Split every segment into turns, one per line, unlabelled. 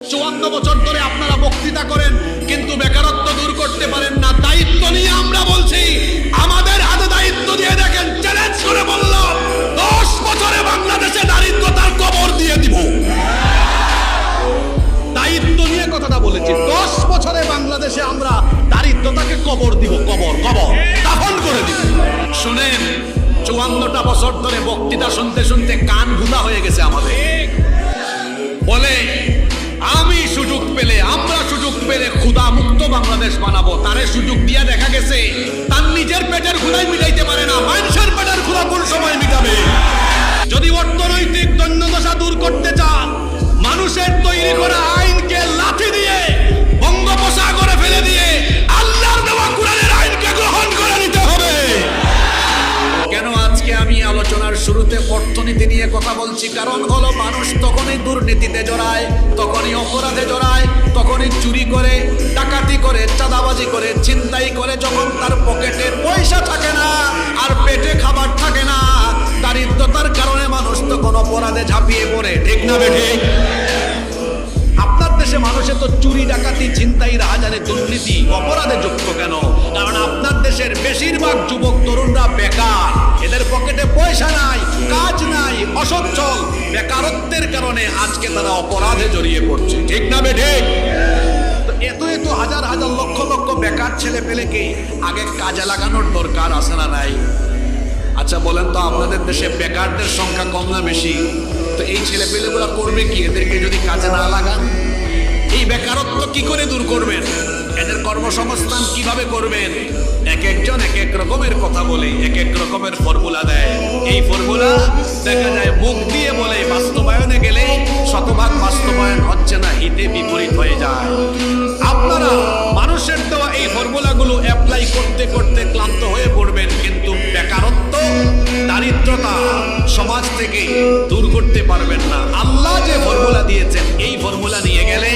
চুয়ান্ন বছর ধরে আপনারা বক্তৃতা করেন, কিন্তু বেকারত্ব দূর করতে পারেন না। দায়িত্ব নিয়ে আমরা বলছি, আমাদের হাতে দায়িত্ব দিয়ে দেখেন চ্যালেঞ্জ করে বলল, দশ বছরে বাংলাদেশে দারিদ্রতার কবর দিয়ে দিব। দায়িত্ব নিয়ে কথাটা বলেছি, দশ বছরে বাংলাদেশে আমরা দারিদ্রতাকে কবর দিব, কবর কবর, দাফন করে দিব। শুনেন, চুয়ান্নটা বছর ধরে বক্তৃতা শুনতে শুনতে কান ভুলা হয়ে গেছে আমাদের। বাংলাদেশ বানাবো, তারে সুযোগ দিয়া দেখা গেছে। তার নিজের পেটের খোলাই মিটাইতে পারে না, মানুষের পেটের খোলা কোন সময় মিটাবে? যদি অর্থনৈতিক দৈন্যদশা দূর করতে চান, মানুষের তৈরি করা অর্থনীতি নিয়ে কথা বলছি, কারণ হলো মানুষ তখনই দুর্নীতিতে জড়ায়, তখনই অপরাধে জড়ায়, তখনই চুরি করে, ডাকাতি করে, চাঁদাবাজি করে চিন্তাই করে, যখন তার পকেটে পয়সা থাকে না আর পেটে খাবার থাকে না, দারিদ্রতার কারণে মানুষ তখন অপরাধে ঝাঁপিয়ে পড়ে, ঠিক না বেঠে? আপনার দেশে মানুষের তো চুরি ডাকাতি, ছিনতাই, রাহাজানে, দুর্নীতি, অপরাধে যুক্ত কেন? কারণ আপনার দেশের বেশিরভাগ যুবক, তরুণরা বেকার। এদের পকেটে পয়সা নাই, কাজ নাই, অসচ্ছল। বেকারত্বের কারণে আজকে তারা অপরাধে জড়িয়ে পড়ছে। ঠিক না বেঠে এত এত হাজার হাজার লক্ষ লক্ষ বেকার ছেলে পেলেকে আগে কাজে লাগানোর দরকার আছে না নাই? আচ্ছা বলেন তো আপনাদের দেশে বেকারদের সংখ্যা কম না বেশি? তো এই ছেলে পেলেগুলো করবে কি? এদেরকে যদি কাজে না লাগান? এই বেকারত্ব কি করে দূর করবেন? এদের কর্মসংস্থান কীভাবে করবেন? এক একজন এক এক রকমের কথা বলে, এক এক রকমের ফর্মুলা দেয়। এই ফর্মুলা দেখা যায় মুখ দিয়ে বলে, বাস্তবায়নে গেলে শতভাগ বাস্তবায়ন হচ্ছে না, হিতে বিপরীত হয়ে যায়। আপনারা মানুষের দেওয়া এই ফর্মুলাগুলো অ্যাপ্লাই করতে করতে ক্লান্ত হয়ে পড়বেন, কিন্তু বেকারত্ব, দারিদ্রতা সমাজ থেকে করতে পারবেন না। আল্লাহ যে ফর্মুলা দিয়েছেন, এই ফর্মুলা নিয়ে গেলে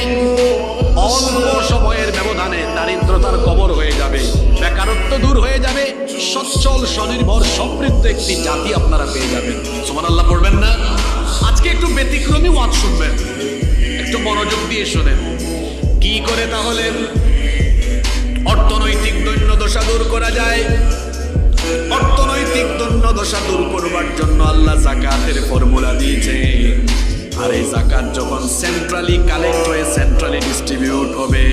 অল্প সময়ের ব্যবধানে দারিদ্রতার কবর হয়ে যাবে, বেকারত্ব দূর হয়ে যাবে, সচ্ছল, স্বনির্ভর, সমৃদ্ধ একটি জাতি আপনারা পেয়ে যাবেন। সুমান আল্লাহ পড়বেন না? আজকে একটু ব্যতিক্রমী ওয়াজ শুনবেন। একটু মনোযোগ দিয়ে শোনেন। কি করে তাহলে অর্থনৈতিক দৈন্য দশা দূর করা যায়? অর্থনৈতিক দৈন্যদশা দূর করবার জন্য আল্লাহ জাকাতের ফর্মুলা দিয়েছে। আর এই জাকাত যখন সেন্ট্রালি কালেক্ট হয়ে সেন্ট্রালি ডিস্ট্রিবিউট হবে,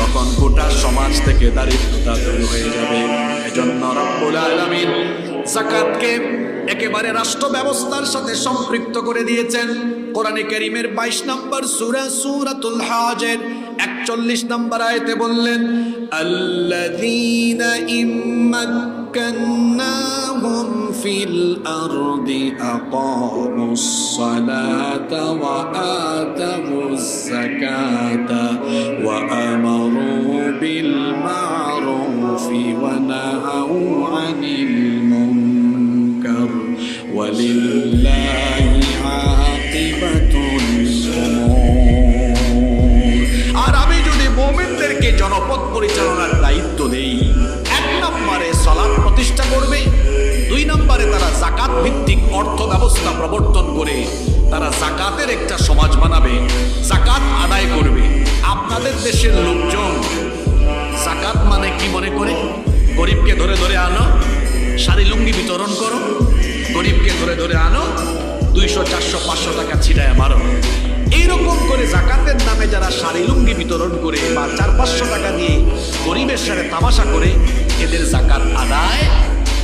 তখন গোটা সমাজ থেকে দারিদ্রতা দূর হয়ে যাবে। এজন্য রব্বুল আলামিন জাকাতকে একেবারে রাষ্ট্র ব্যবস্থার সাথে সম্পৃক্ত করে দিয়েছেন। কোরআনে কারীমের 22 নম্বর সূরা সূরাতুল হাজের 41 নম্বর আয়াতে বললেন ইম্মাক্কান্নাহুম ফিল আরদি আকামুস সালাতা ওয়া আতামুস যাকাতা ওয়া আমারু বিল মা'রুফি ওয়া নাহাউ আনিল মুনকার ওয়ালিল্লাহি আকিবাতুল উমুর আর আমি যদি মোমেনদেরকে জনপদ পরিচালনার দায়িত্ব দেই জাকাত ভিত্তিক অর্থ ব্যবস্থা প্রবর্তন করে তারা জাকাতের একটা সমাজ বানাবে, জাকাত আদায় করবে। আপনাদের দেশের লোকজন জাকাত মানে কি মনে করে? গরিবকে ধরে ধরে আনো, শাড়ি লুঙ্গি বিতরণ করো, গরিবকে ধরে ধরে আনো, দুইশো, চারশো, পাঁচশো টাকা ছিটায় মারো। এইরকম করে জাকাতের নামে যারা শাড়ি লুঙ্গি বিতরণ করে বা চার পাঁচশো টাকা দিয়ে গরিবের সাথে তামাশা করে, এদের জাকাত আদায়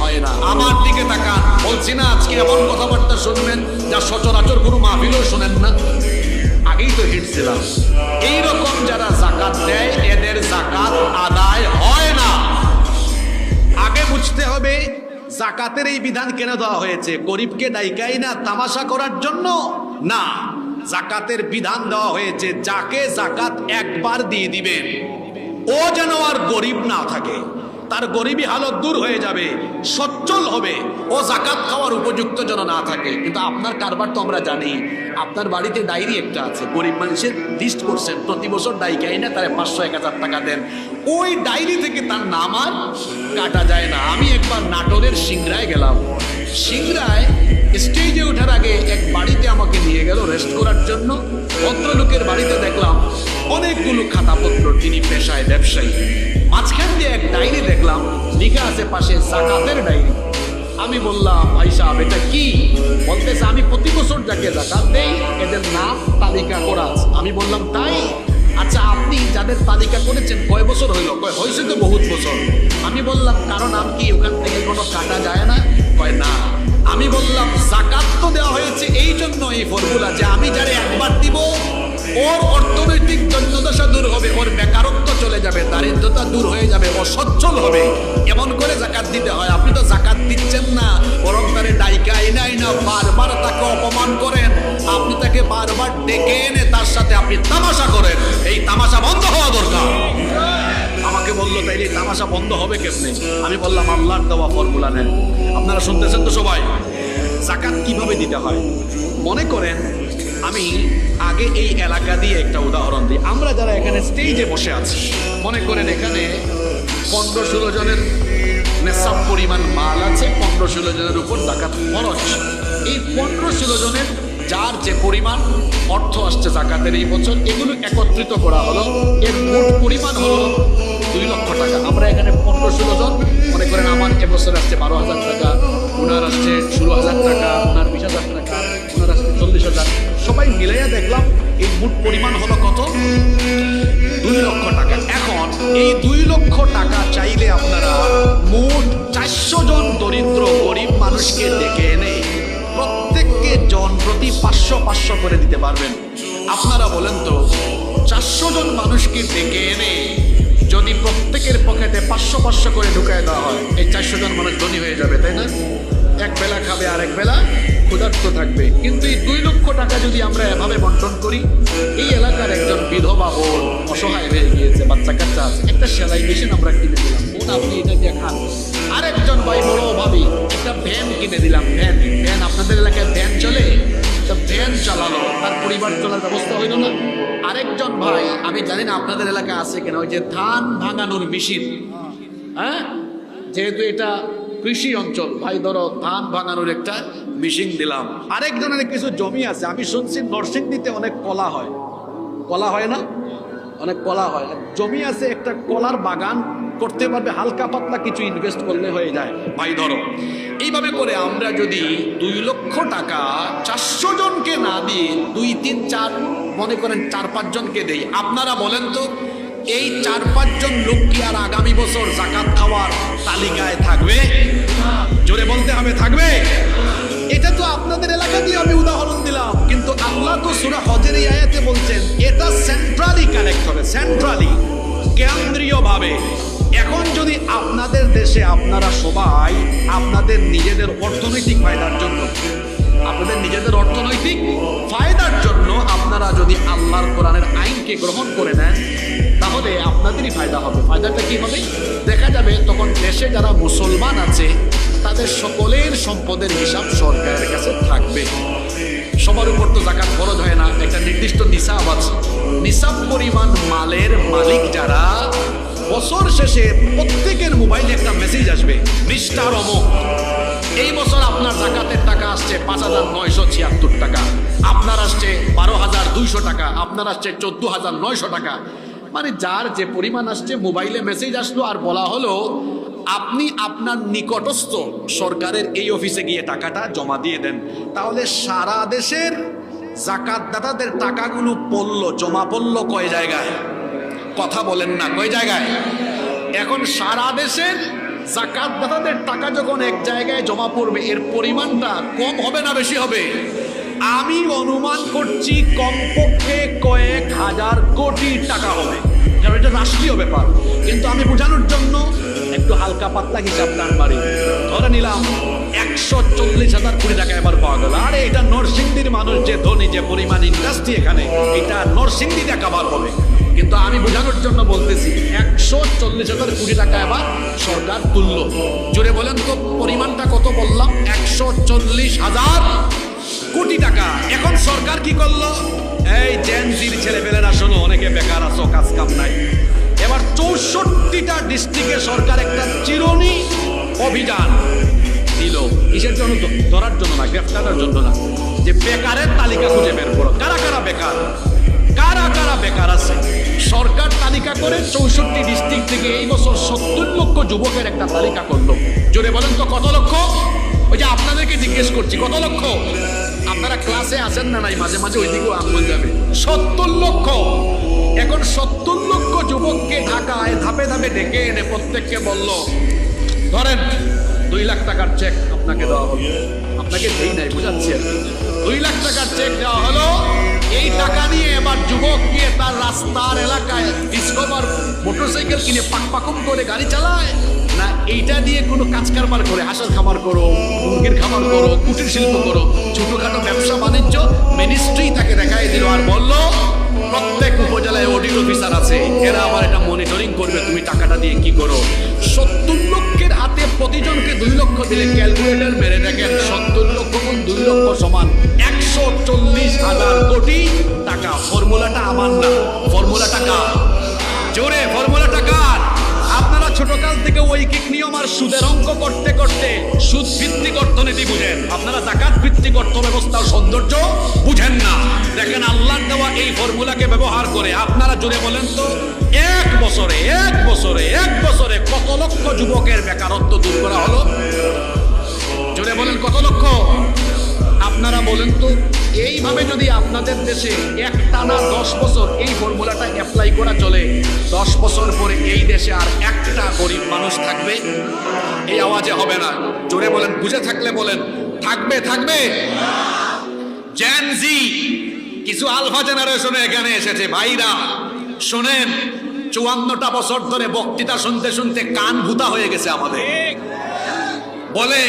হয় না। আমার দিকে তাকান। বলছি না, আজকে এমন কথাবার্তা শুনবেন যা সচরাচর কোনো মাহফিলও শোনেন না। আগেই তো হিটছিলাম এইরকম যারা জাকাত দেয়, এদের জাকাত আদায় হয় না। আগে বুঝতে হবে, জাকাতের এই বিধান কেন দেওয়া হয়েছে? গরিবকে ডাইকাই না, তামাশা করার জন্য? না, জাকাতের বিধান দেওয়া হয়েছে, যাকে জাকাত একবার দিয়ে দিবেন। ও যেন আর গরিব না থাকে। তার গরিবী হালত দূর হয়ে যাবে, সচ্ছল হবে। ও জাকাত খাওয়ার উপযুক্ত যেন না থাকে। কিন্তু আপনার কারবার তো আমরা জানি, আপনার বাড়িতে ডায়েরি একটা আছে। গরিব মানুষের লিস্ট করছেন, প্রতি বছর ডাই খাই না, তারা পাঁচশো, এক হাজার টাকা দেন। ওই ডায়েরি থেকে তার নাম আর কাটা যায় না। আমি একবার নাটোরের সিংড়ায় গেলাম। সিংড়ায় স্টেজে ওঠার আগে এক বাড়িতে আমাকে নিয়ে গেল রেস্ট করার জন্য। ভদ্রলোকের বাড়িতে দেখলাম অনেকগুলো খাতাপত্র তিনি পেশায় ব্যবসায়ী। মাঝখান দিয়ে এক ডায়েরি দেখলাম, লিখা আছে পাশে জাকাতের ডায়েরি আমি বললাম, ভাই সাহেব, এটা কি? বলতেছে, আমি প্রতি বছর যাকে জাকাত দেই, এদের নাম তালিকা করা আছে। আমি বললাম, তাই? আচ্ছা আপনি যাদের তালিকা করেছেন, কয় বছর হইল? কয়, হয়েছে তো বহুত বছর। আমি বললাম কারণ নাম কি ওখান থেকে কোনো কাটা যায় না? কয়, না। আমি বললাম, জাকাত তো দেওয়া হয়েছে এই জন্য এই ফর্মুলা যে আমি যারা একবার দিব ওর অর্থনৈতিক দৈন্যদশা দূর হবে, ওর বেকারত্ব চলে যাবে, দারিদ্রতা দূর হয়ে যাবে, ও সচ্ছল হবে। এমন করে জাকাত দিতে হয়। আপনি তো জাকাত দিচ্ছেন না, বরং তারে ডাইকা এনাই না, বারবার তাকে অপমান করেন। আপনি তাকে বারবার ডেকে এনে তার সাথে আপনি তামাশা করেন। এই তামাশা বন্ধ হওয়া দরকার। আমাকে বলল, তাইলে তামাশা বন্ধ হবে কেমনে? আমি বললাম, আল্লাহর দেওয়া ফর্মুলা নেন। আপনারা শুনতেছেন তো সবাই? জাকাত কীভাবে দিতে হয়? মনে করেন আমি আগে এই এলাকা দিয়ে একটা উদাহরণ দিই। আমরা যারা এখানে স্টেজে বসে আছি, মনে করেন এখানে পনেরো ষোলো জনের নেশাব পরিমাণ মাল আছে, পনেরো ষোলো জনের উপর জাকাত খরচ এই পনেরো ষোলো জনের যার যে পরিমাণ অর্থ আসছে জাকাতের এই বছর, এগুলো একত্রিত করা হলো। এর মোট পরিমাণ হলো দুই লক্ষ টাকা। আমরা এখানে পনেরো ষোলো জন, মনে করেন আমার এবছর আসছে বারো হাজার টাকা ওনার আসছে ষোলো হাজার টাকা ওনার বিশ হাজার টাকা ওনার আসছে হাজার সবাই মিলাইয়া দেখলাম, এই মোট পরিমাণ হলো কত? দুই লক্ষ টাকা। এখন এই দুই লক্ষ টাকা চাইলে আপনারা মোট চারশো জন দরিদ্র, গরিব মানুষকে ডেকে এনে প্রত্যেককে জন প্রতি পাঁচশো পাঁচশো করে দিতে পারবেন। আপনারা বলেন তো, চারশো জন মানুষকে ডেকে এনে যদি প্রত্যেকের পকেটে পাঁচশো পাঁচশো করে ঢুকায় দেওয়া হয়, এই চারশো জন মানুষ ধনী হয়ে যাবে, তাই না? এক বেলা খাবে আর এক বেলা ক্ষুধার্ত থাকবে। কিন্তু এই দুই লক্ষ টাকা যদি আমরা এভাবে বন্টন করি, এই এলাকার একজন বিধবা বোন অসহায় হয়ে গিয়েছে বাচ্চা কাচ্চা আছে, একটা সেলাই মেশিন আমরা কিনে দিলাম। বোন, আপনি এটা দিয়ে খান। আরেকজন ভাই বড় ভাবি একটা ভ্যান কিনে দিলাম, ভ্যান। ভ্যান, আপনাদের এলাকায় ভ্যান চলে? একটা ভ্যান চালালো, তার পরিবার চলার ব্যবস্থা হইল না। আরেকজন ভাই, আমি জানি না আপনাদের এলাকায় আছে কিনা, ওই যে ধান ভাঙানোর মেশিন। হ্যাঁ? যেহেতু এটা কৃষি অঞ্চল। ভাই, ধরো, ধান ভাঙানোর একটা মেশিন দিলাম। আরেকজনের কিছু জমি আছে। আমি শুনছি নরসিংদীতে অনেক কলা হয়। কলা হয় না? অনেক কলা হয়। জমি আছে, একটা কলার বাগান করতে পারবে, হালকা পাতলা কিছু ইনভেস্ট করলে হয়ে যায়। ভাই, ধরো, এইভাবে করে আমরা যদি দুই লক্ষ টাকা চারশো জনকে না দিয়ে দুই, তিন, চার, মনে করেন চার, পাঁচ জনকে দেই, আপনারা বলেন তো এই চার পাঁচজন লোক কি আর আগামী বছর জাকাত খাওয়ার তালিকায় থাকবে? জোরে বলতে হবে, থাকবে? এটা তো আপনাদের এলাকা দিয়ে আমি উদাহরণ দিলাম, কিন্তু আল্লাহ তো সুরা হজের এই আয়াতে বলছেন, এটা সেন্ট্রালি কানেক্ট হবে সেন্ট্রালি কেন্দ্রীয়ভাবে। এখন যদি আপনাদের দেশে আপনারা সবাই আপনাদের নিজেদের অর্থনৈতিক ফায়দার জন্য, আপনাদের নিজেদের অর্থনৈতিক ফায়দার জন্য আপনারা যদি আল্লাহর কোরআনের আইনকে গ্রহণ করে নেন তাহলে আপনাদেরই ফায়দা হবে। ফায়দাটা কি হবে? দেখা যাবে তখন দেশে যারা মুসলমান আছে, তাদের সকলের সম্পদের হিসাব সরকারের কাছে থাকবে। সবার উপর তো জাকাত খরচ হয় না। একটা নির্দিষ্ট নিসাব আছে। নিসাব পরিমাণ মালের মালিক যারা, বছর শেষে প্রত্যেকের মোবাইলে একটা মেসেজ আসবে, মিস্টার অমুক, এই বছর আপনার জাকাতের টাকা আসছে পাঁচ হাজার নয়শো ছিয়াত্তর টাকা। আপনার আসছে বারো হাজার দুইশো টাকা। আপনার আসছে চোদ্দ হাজার নয়শো টাকা। মানে যার যে পরিমাণ আসছে, মোবাইলে মেসেজ আসলো আর বলা হলো, আপনি আপনার নিকটস্থ সরকারের এই অফিসে গিয়ে টাকাটা জমা দিয়ে দেন। তাহলে সারা দেশের জাকাতদাতাদের টাকাগুলো পড়ল, জমা পড়ল কয় জায়গায়? কথা বলেন না, কয় জায়গায়? এখন সারা দেশের জাকাতদাতাদের টাকা যখন এক জায়গায় জমা পড়বে, এর পরিমাণটা কম হবে না বেশি হবে? আমি অনুমান করছি কমপক্ষে কয়েক হাজার কোটি টাকা হবে। কারণ এটা রাষ্ট্রীয় ব্যাপার। কিন্তু আমি বোঝানোর জন্য একটু হালকা পাতলা হিসাব টান বাড়ি ধরে নিলাম একশো চল্লিশ হাজার কোটি টাকা এবার পাওয়া গেল। আরে, এটা নরসিংদীর মানুষ, যে ধনী, যে পরিমাণ ইন্ডাস্ট্রি এখানে, এটা নরসিংদীতে কাবার হবে। কিন্তু আমি বোঝানোর জন্য বলতেছি, একশো চল্লিশ হাজার কোটি টাকা এবার সরকার তুলল। জোরে বলেন তো, পরিমাণটা কত বললাম? একশো চল্লিশ হাজার কোটি টাকা। এখন সরকার কি করল? এই জেনজির ছেলে পেলেরা শোনো, অনেকে বেকার আছো, কাজ কাম নাই। এবার চৌষট্টিটা ডিস্ট্রিক্টে সরকার একটা চিরনি অভিযান দিল। কিসের জন্য? ধরার জন্য না, গ্রেফতারের জন্য না। যে বেকারের তালিকা খুঁজে বের করো। কারা কারা বেকার? কারা কারা বেকার আছে? সরকার তালিকা করে চৌষট্টি ডিস্ট্রিক্ট থেকে এই বছর সত্তর লক্ষ যুবকের একটা তালিকা করল। জোরে বলেন তো, কত লক্ষ? ওই যে আপনাদেরকে জিজ্ঞেস করছি, কত লক্ষ? আপনারা ক্লাসে আসেন না নাই? মাঝে মাঝে ওইদিকেও আহ্বান যাবে। সত্তর লক্ষ। এখন সত্তর লক্ষ যুবককে ঢাকায় ধাপে ধাপে ডেকে এনে প্রত্যেককে বলল, ধরেন, দুই লাখ টাকার চেক আপনাকে দেওয়া হলো। আপনাকে দেই নাই, বুঝাচ্ছি দুই লাখ টাকার চেক দেওয়া হলো। এই টাকা নিয়ে এবার যুবক তার রাস্তার এলাকায় ডিসকভার মোটরসাইকেল কিনে পাক পাকুম করে গাড়ি চালায়। না, এইটা দিয়ে কোনো কাজ কারবার করে, হাঁসের খামার করো, মুরগির খামার করো, কুটির শিল্প করো, ছোটখাটো ব্যবসা বাণিজ্য মিনিস্ট্রি তাকে দেখাই দিল আর বলল, প্রত্যেক উপজেলায় অডিট অফিসার আছে, এরা আবার এটা মনিটরিং করবে, তুমি টাকাটা দিয়ে কি করো? সত্তর লক্ষের হাতে প্রতিজনকে দুই লক্ষ দিলে ক্যালকুলেটর মেরে দেখেন, সত্তর লক্ষ গুণ দুই লক্ষ সমান একশো চল্লিশ হাজার কোটি। আমার না জোরে ফর্মুলা টাকার আপনারা ছোটকাল থেকে ঐকিক নিয়ম আর সুদের অঙ্ক করতে করতে সুদ ভিত্তিক অর্থনীতি বুঝেন। আপনারা জাকাত ভিত্তিক অর্থ সৌন্দর্য বুঝেন না। দেখেন আল্লাহর দেওয়া এই ফর্মুলাকে ব্যবহার করে আপনারা জুড়ে বলেন তো, এক বছরে এক বছরে এক বছরে কত লক্ষ যুবকের বেকারত্ব দূর করা হলো? জোরে বলেন কত লক্ষ? আপনারা বলেন তো এইভাবে যদি আপনাদের দেশে এক টানা দশ বছর এই ফর্মুলাটা অ্যাপ্লাই করা চলে, দশ বছর পরে এই দেশে আর একটা গরিব মানুষ থাকবে? এই আওয়াজে হবে না। জোরে বলেন, বুঝে থাকলে বলেন। থাকবে থাকবে। জ্যানজি কিছু আলফা জেনারেশনে এখানে এসেছে। ভাইরা, শোনেন, চুয়ান্নটা বছর ধরে বক্তৃতা শুনতে শুনতে কান ভূতা হয়ে গেছে আমাদের। বলে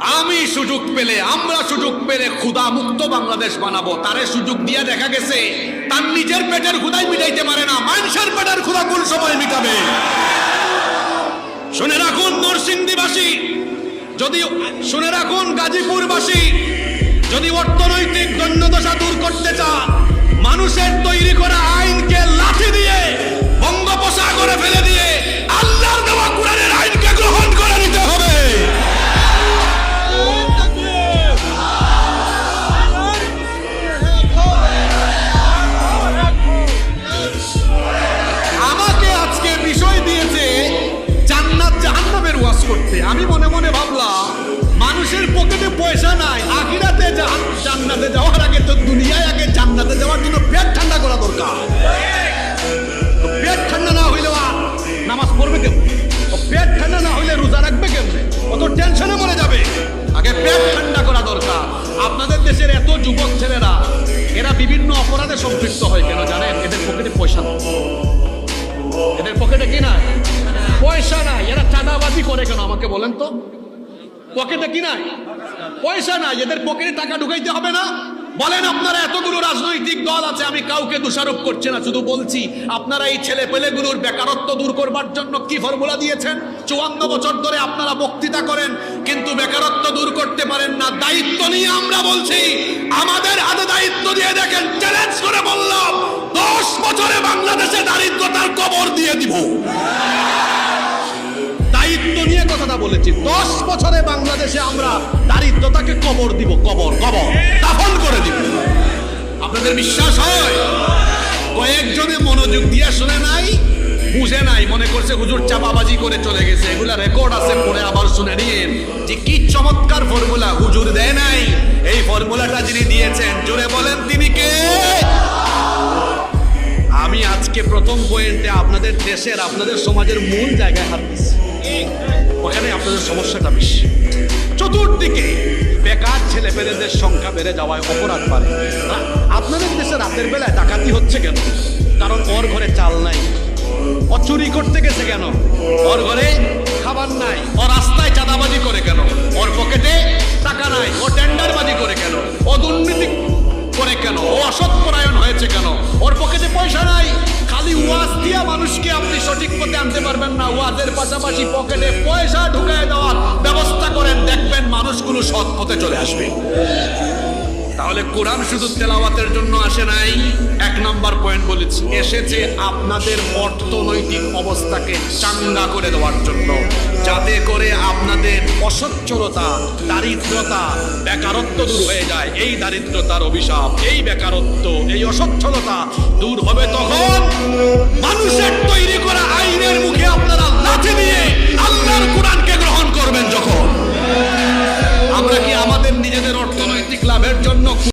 আমি সুযোগ পেলে, আমরা সুযোগ পেলে ক্ষুধা মুক্ত বাংলাদেশ বানাবো। তারে সুযোগ দিয়ে দেখা গেছে, তার নিজের পেটের ক্ষুধাই মিটাইতে পারে না, মানুষের পেটের ক্ষুধা কোন সময় মিটাবে? শুনে রাখুন নরসিংদীবাসী, যদি, শুনে রাখুন গাজীপুরবাসী, যদি অর্থনৈতিক দণ্ডদশা দূর করতে চান, মানুষের তৈরি করা আইনকে লাঠি দিয়ে বঙ্গোপসাগরে ফেলে দিয়ে পেট ঠান্ডা না হইলে রোজা রাখবে কেমনে? অত টেনশনে মরে যাবে। আগে পেট ঠান্ডা করা দরকার। আপনাদের দেশের এত যুবক ছেলেরা, এরা বিভিন্ন অপরাধে সম্পৃক্ত হয় কেন জানেন? এদের পকেটে পয়সা নেই। এদের পকেটে কি নাই? পয়সা নাই। এরা চাঁদাবাজি করে কেন? আমাকে বলেন তো। পকেটে কি নাই? পয়সা নাই। এদের পকেটে টাকা ঢুকাইতে হবে না। বলেন আপনারা, এতগুলো রাজনৈতিক দল আছে, আমি কাউকে দোষারোপ করছি না, শুধু বলছি, আপনারা এই ছেলে পেলেগুলোর বেকারত্ব দূর করবার জন্য কি ফর্মুলা দিয়েছেন? চুয়ান্ন বছর ধরে আপনারা বক্তৃতা করেন, কিন্তু বেকারত্ব দূর করতে পারেন না। দায়িত্ব নিয়ে আমরা বলছি, আমাদের হাতে দায়িত্ব দিয়ে দেখেন চ্যালেঞ্জ করে বললাম, দশ বছরে বাংলাদেশে দারিদ্রতার কবর দিয়ে দিব। কথাটা বলেছি। দশ বছরে বাংলাদেশে আমরা দারিদ্রতাকে কবর দিব, কবর কবর। দাফন করে দিব। আপনাদের বিশ্বাস হয়? কয়েকজনে মনোযোগ দিয়ে শুনে নাই, বুঝে নাই, মনে করছে হুজুর চাপাবাজি করে চলে গেছে। এগুলা রেকর্ড আছে পরে আবার শুনে নিন যে কি চমৎকার ফর্মুলা হুজুর দেয় নাই। এই ফর্মুলাটা যিনি দিয়েছেন, জোরে বলেন তিনি কে? আমি আজকে প্রথম পয়েন্টে আপনাদের দেশের, আপনাদের সমাজের মূল জায়গায় হাত দিচ্ছি। ওখানে আপনাদের সমস্যাটা বেশি চতুর্দিকে বেকার ছেলে পেলেদের সংখ্যা বেড়ে যাওয়ায় অপরাধ বাড়ে। আপনাদের দেশে রাতের বেলায় ডাকাতি হচ্ছে কেন? কারণ ওর ঘরে চাল নাই। ও চুরি করতে গেছে কেন? ওর ঘরে খাবার নাই। ও রাস্তায় চাঁদাবাজি করে কেন? ওর পকেটে টাকা নাই। ও টেন্ডারবাজি করে কেন? ও দুর্নীতি করে কেন? ও অসৎপরায়ণ হয়েছে কেন? ওর পকেটে পয়সা নাই। খালি ওয়াজ দিয়া মানুষকে আপনি সঠিক পথে আনতে পারবেন না। ওয়াজের পাশাপাশি পকেটে পয়সা ঢুকায় দেওয়ার ব্যবস্থা করেন, দেখবেন মানুষগুলো সৎ পথে চলে আসবে। তাহলে কোরআন শুধু তেলাওয়াতের জন্য আসে নাই? পয়েন্ট বলেছি। এসেছে আপনাদের অর্থনৈতিক অবস্থাকে চাঙ্গা করে দেওয়ার জন্য। যাতে করে আপনাদের অসচ্ছলতা দারিদ্রতা বেকারত্ব দূর হয়ে যায়। এই দারিদ্রতার অভিশাপ এই বেকারত্ব এই অসচ্ছলতা দূর হবে তখন মানুষের তৈরি করা আইনের মুখে আপনারা লাঠি দিয়ে আল্লাহর কোরআনকে গ্রহণ করবেন যখন। আমরা কি আমাদের নিজেদের অর্থনৈতিক লাভের জন্য